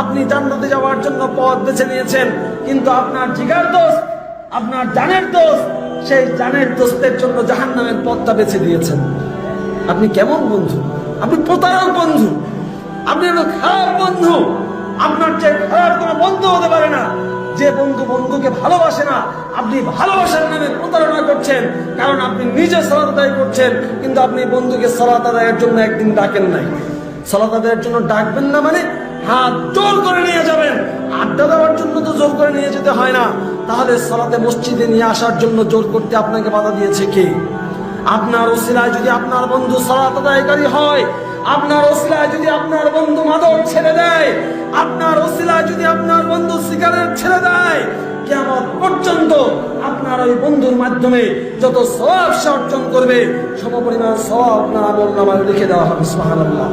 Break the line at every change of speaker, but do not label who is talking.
আপনি জান্নাতে যাওয়ার জন্য পথ বেছে নিয়েছেন, কিন্তু আপনার জিগার দোষ আপনার জানের দোষ সেই জানের দোষের জন্য জাহান্নামের পথটা বেছে দিয়েছেন। আপনি কেমন বন্ধু? আপনি প্রতারক বন্ধু। আপনি হলো খারাপ বন্ধু। আপনার যে খারাপ কোনো বন্ধু হতে পারে না। যে বন্ধু বন্ধুকে ভালোবাসে না, আপনি ভালোবাসার নামে প্রতারণা করছেন, কারণ আপনি নিজে সালাত আদায় করছেন, কিন্তু আপনি বন্ধুকে সালাত আদায়ের জন্য একদিন ডাকেন নাই। সালাত আদায়ের জন্য ডাকবেন না মানে হাত জোর করে নিয়ে যাবেন। আড্ডা দেওয়ার জন্য তো জোর করে নিয়ে যেতে হয় না। তাহলে সালাতে মসজিদে নিয়ে আসার জন্য জোর করতে আপনাকে বাধা দিয়েছে কে? আপনার ওসিলায় যদি আপনার বন্ধু সালাত আদায়কারী হয়, আপনার ওসিলায় যদি আপনার বন্ধু মাদক ছেড়ে দেয়, আপনার ওসিলায় যদি আপনার বন্ধু সিগারেট ছেড়ে দেয় কেমন পর্যন্ত আপনার ওই বন্ধুর মাধ্যমে যত সব সে অর্জন করবে। সমপরিমাণ সব আপনার আমল নামায় লিখে দেওয়া হবে, সুবহানাল্লাহ।